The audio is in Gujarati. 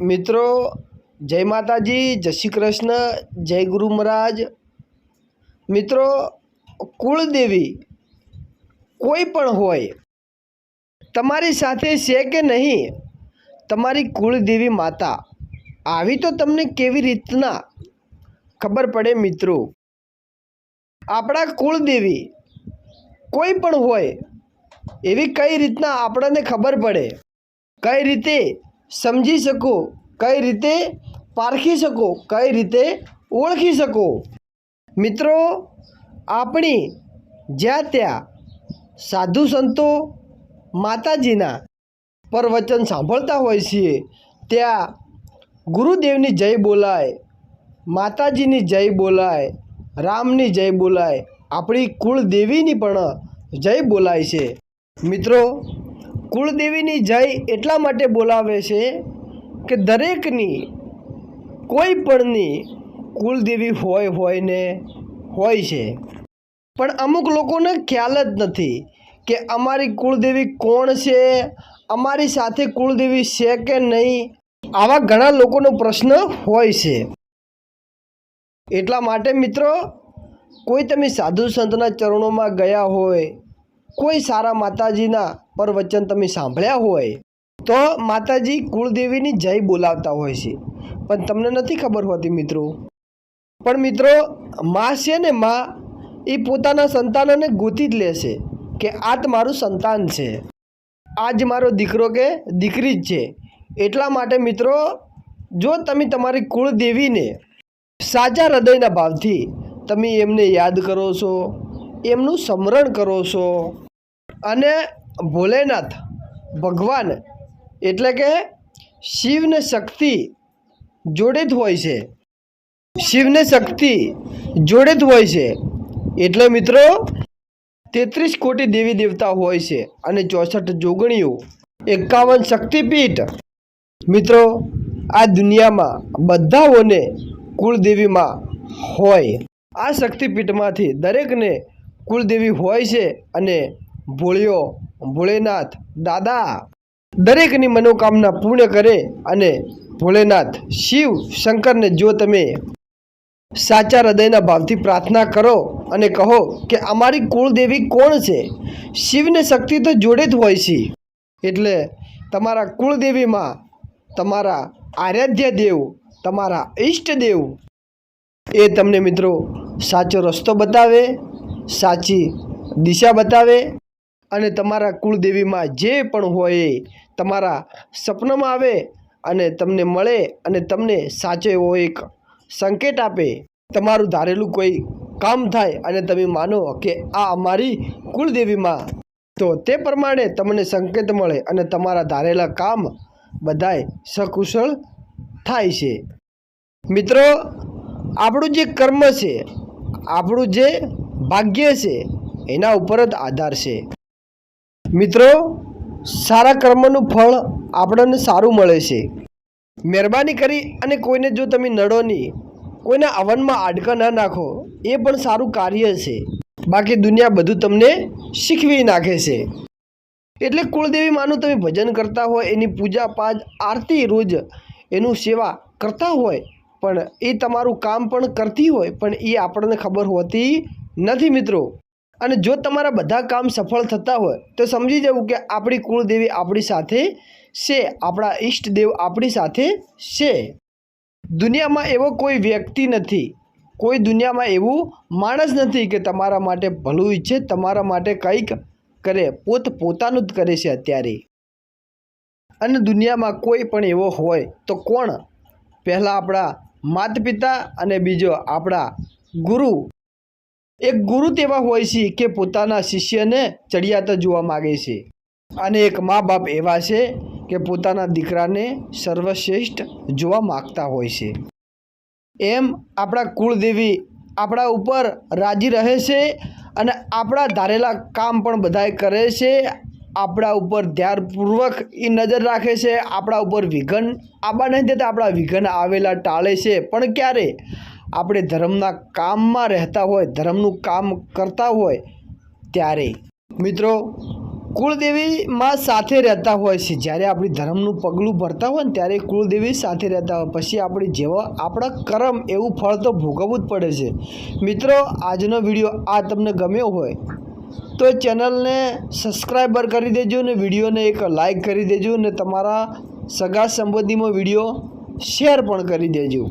મિત્રો, જય માતાજી, જય શ્રી કૃષ્ણ, જય ગુરુ મહારાજ. મિત્રો, કુળદેવી કોઈ પણ હોય, તમારી સાથે છે કે નહીં, તમારી કુળદેવી માતા, આવી તો તમને કેવી રીતના ખબર પડે મિત્રો? આપણા કુળદેવી કોઈ પણ હોય, એવી કઈ રીતના આપણને ખબર પડે? કઈ રીતે સમજી શકો, કઈ રીતે પારખી શકો, કઈ રીતે ઓળખી શકો. મિત્રો, આપણી જ્યાં ત્યાં સાધુ સંતો માતાજીના પ્રવચન સાંભળતા હોય છીએ, ત્યાં ગુરુદેવની જય બોલાય, માતાજીની જય બોલાય, રામની જય બોલાય, આપણી કુળદેવીની પણ જય બોલાય છે. મિત્રો કુળદેવીની જય એટલા માટે બોલાવે છે કે દરેકની કોઈ પણની કુળદેવી હોય હોય ને હોય છે. પણ અમુક લોકોને ખ્યાલ જ નથી કે અમારી કુળદેવી કોણ છે, અમારી સાથે કુળદેવી છે કે નહીં, આવા ઘણા લોકોનો પ્રશ્ન હોય છે. એટલા માટે મિત્રો, કોઈ તમે સાધુ સંતના ચરણોમાં ગયા હોય, કોઈ સારા માતાજીના પ્રવચન તમે સાંભળ્યા હોય, તો માતાજી કુળદેવીની જય બોલાવતા હોય છે. પણ તમને નથી ખબર હોતી મિત્રો. પણ મિત્રો, માં છે ને માં, એ પોતાના સંતાનોને ગોતી જ લેશે કે આ જ મારું સંતાન છે. આ જ મારો દીકરો કે દીકરી જ છે. એટલા માટે મિત્રો, જો તમે તમારી કુળદેવીને સાચા હૃદયના ભાવથી તમે એમને યાદ કરો છો, એમનું સ્મરણ કરો છો, અને ભોલેનાથ ભગવાન એટલે કે શિવને શક્તિ જોડે જ હોય છે. શિવને શક્તિ જોડે જ હોય છે. એટલે મિત્રો, તેત્રીસ કોટી દેવી દેવતા હોય છે અને ચોસઠ જોગણીઓ. એકાવન શક્તિપીઠ. મિત્રો, આ દુનિયામાં બધાઓને કુળદેવીમાં હોય. આ શક્તિપીઠમાંથી દરેકને કુળદેવી હોય છે અને ભોળિયો, ભોળેનાથ, દાદા. દરેકની મનોકામના પૂર્ણ કરે અને ભોળેનાથ, શિવ, શંકરને જો તમે સાચા હૃદયના ભાવથી પ્રાર્થના કરો અને કહો કે અમારી કુળદેવી કોણ છે? શિવને શક્તિ તો જોડે જ હોય છે. એટલે તમારા કુળદેવીમાં તમારા આરાધ્ય દેવ, તમારા ઈષ્ટદેવ એ તમને મિત્રો સાચો રસ્તો બતાવે, સાચી દિશા બતાવે અને તમારા કુળદેવીમાં જે પણ હોય તમારા સપનામાં આવે અને તમને મળે અને તમને સાચો એવો એક સંકેત આપે. તમારું ધારેલું કોઈ કામ થાય અને તમે માનો કે આ અમારી કુળદેવીમાં. તો તે પ્રમાણે તમને સંકેત મળે અને તમારા ધારેલા કામ બધાય સકુશળ થાય છે. મિત્રો, આપણું જે કર્મ છે, આપણું જે ભાગ્ય છે, એના ઉપર જ આધાર છે. મિત્રો, સારા કર્મનું ફળ આપણને સારું મળે છે. મહેરબાની કરી અને કોઈને જો તમે નડો નહીં, કોઈના અવનમાં આડકા ના નાખો, એ પણ સારું કાર્ય છે. બાકી દુનિયા બધું તમને શીખવી નાખે છે. એટલે કુળદેવી માનું તમે ભજન કરતા હોય, એની પૂજા પાઠ, આરતી રોજ એનું સેવા કરતા હોય, પણ એ તમારું કામ પણ કરતી હોય, પણ એ આપણને ખબર હોતી નથી મિત્રો. અને જો તમારા બધા કામ સફળ થતા હોય, તો સમજી જવું કે આપણી કુળદેવી આપણી સાથે છે, આપણા ઈષ્ટદેવ આપણી સાથે છે. દુનિયામાં એવો કોઈ વ્યક્તિ નથી, કોઈ દુનિયામાં એવું માણસ નથી કે તમારા માટે ભલું ઈચ્છે, તમારા માટે કંઈક કરે, પોત પોતાનું જ કરે છે અત્યારે. અને દુનિયામાં કોઈ પણ એવો હોય, તો કોણ? પહેલાં આપણા માતા પિતા અને બીજો આપણા ગુરુ. એક ગુરુ તેવા હોય છે કે પોતાના શિષ્યને ચડિયાતા જોવા માગે છે. અને એક મા બાપ એવા છે કે પોતાના દીકરાને સર્વશ્રેષ્ઠ જોવા માગતા હોય છે. એમ આપણા કુળદેવી આપણા ઉપર રાજી રહે છે અને આપણા ધારેલા કામ પણ બધાય કરે છે. આપણા ઉપર ધ્યાનપૂર્વક એ નજર રાખે છે. આપણા ઉપર વિઘન આવા નહીં દેતા, આપણા વિઘન આવેલા ટાળે છે. પણ ક્યારે? આપણે ધર્મના કામમાં રહેતા હોય, ધર્મનું કામ કરતા હોય, ત્યારે. મિત્રો કુળદેવીમાં સાથે રહેતા હોય છે. જ્યારે આપણી ધર્મનું પગલું ભરતા હોય ને ત્યારે કુળદેવી સાથે રહેતા હોય. પછી આપણે જેવા આપણા કર્મ એવું ફળ તો ભોગવવું જ પડે છે. મિત્રો, આજનો વીડિયો આ તમને ગમ્યો હોય, તો ચેનલને સબસ્ક્રાઈબર કરી દેજો ને વિડીયોને એક લાઈક કરી દેજો ને તમારા સગા સંબંધીમાં વીડિયો શેર પણ કરી દેજો.